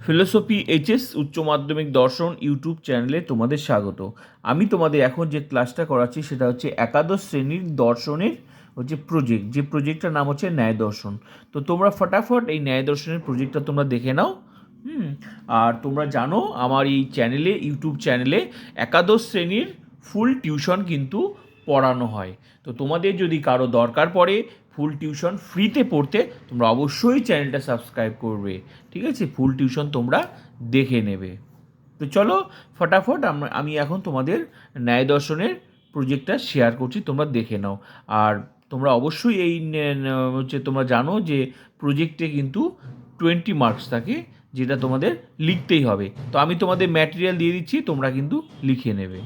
Philosophy HS, উচ্চ মাধ্যমিক দর্শন, ইউটিউব চ্যানেলে তোমাদের স্বাগত। আমি তোমাদের এখন যে ক্লাসটা করাচ্ছি, সেটা হচ্ছে একাদশ শ্রেণির দর্শনের হচ্ছে প্রজেক্ট যে প্রজেক্টটার নাম হচ্ছে ন্যায় দর্শন। তো তোমরা ফটাফট এই ন্যায় দর্শনের প্রজেক্টটা তোমরা দেখে নাও। হুম? আর তোমরা জানো, আমার এই চ্যানেলে, ইউটিউব চ্যানেলে একাদশ শ্রেণির ফুল টিউশন কিন্তু পড়ানো হয়। তো তোমাদের যদি কারও দরকার পড়ে ফুল টিউশন ফ্রিতে পড়তে, তোমরা অবশ্যই চ্যানেলটা সাবস্ক্রাইব করবে। ঠিক আছে? ফুল টিউশন তোমরা দেখে নেবে। তো চলো, ফটাফট আমি এখন তোমাদের ন্যায় দর্শনের প্রজেক্টটা শেয়ার করছি, তোমরা দেখে নাও। আর তোমরা অবশ্যই এই হচ্ছে তোমরা জানো যে প্রজেক্টে কিন্তু টোয়েন্টি মার্কস থাকে, যেটা তোমাদের লিখতেই হবে। তো আমি তোমাদের ম্যাটেরিয়াল দিয়ে দিচ্ছি, তোমরা কিন্তু লিখে নেবে।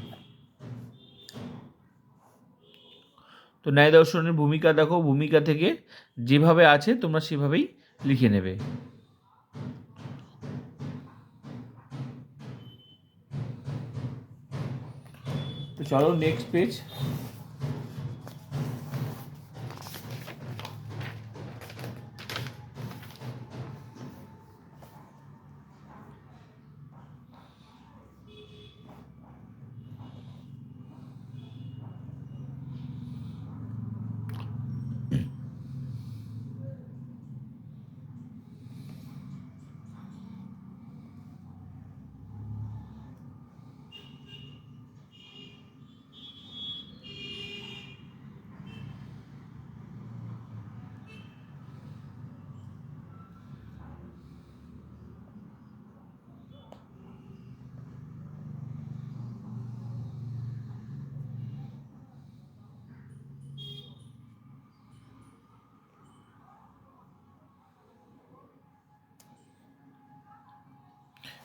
তো ন্যায় দর্শনের ভূমিকা দেখো, ভূমিকা থেকে যেভাবে আছে, তোমরা সেভাবেই লিখে নেবে। তো চলো নেক্সট পেজ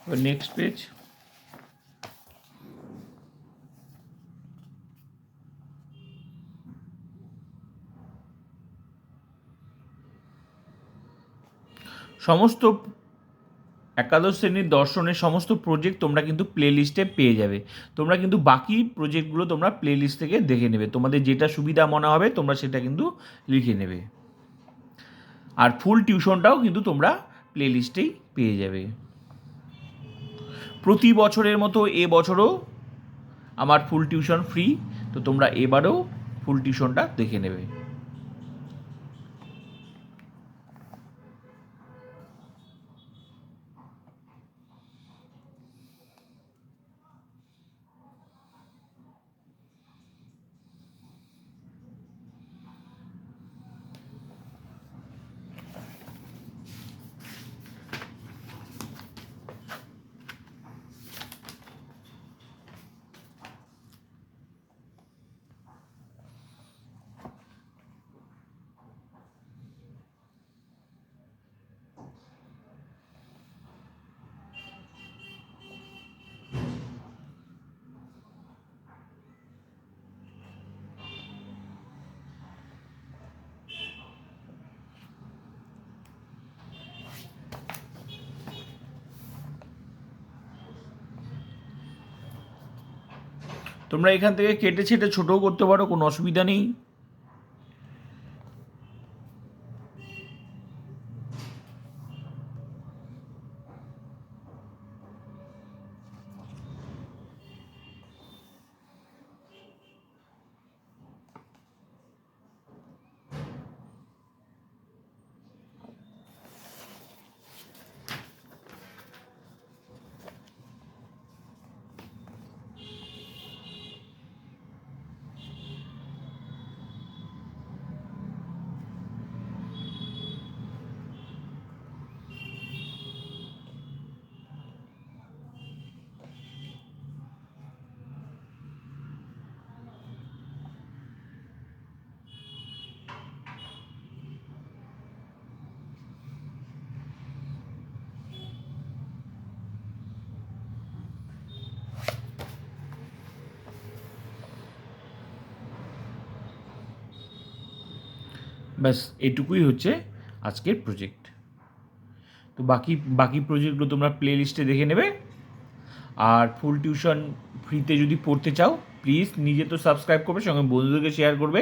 নেক্সট পেজ সমস্ত একাদশ শ্রেণির দর্শনের সমস্ত প্রজেক্ট তোমরা কিন্তু প্লে লিস্টে পেয়ে যাবে। তোমরা কিন্তু বাকি প্রজেক্টগুলো তোমরা প্লে লিস্ট থেকে দেখে নেবে। তোমাদের যেটা সুবিধা মনে হবে, তোমরা সেটা কিন্তু লিখে নেবে। আর ফুল টিউশনটাও কিন্তু তোমরা প্লে লিস্টেই পেয়ে যাবে। প্রতি বছরের মতো এ বছরও আমার ফুল টিউশন ফ্রি তো তোমরা এবারেও ফুল টিউশনটা দেখে নেবে। তোমরা এখান থেকে কেটে ছেটে ছোটও করতে পারো কোনো অসুবিধা নেই। ব্যাস, এটুকুই হচ্ছে আজকের প্রজেক্ট তো বাকি বাকি প্রজেক্টগুলো তোমরা প্লে লিস্টে দেখে নেবে। আর ফুল টিউশন ফ্রিতে যদি পড়তে চাও প্লিজ নিজে তো সাবস্ক্রাইব করবে, সঙ্গে বন্ধুদেরকে শেয়ার করবে।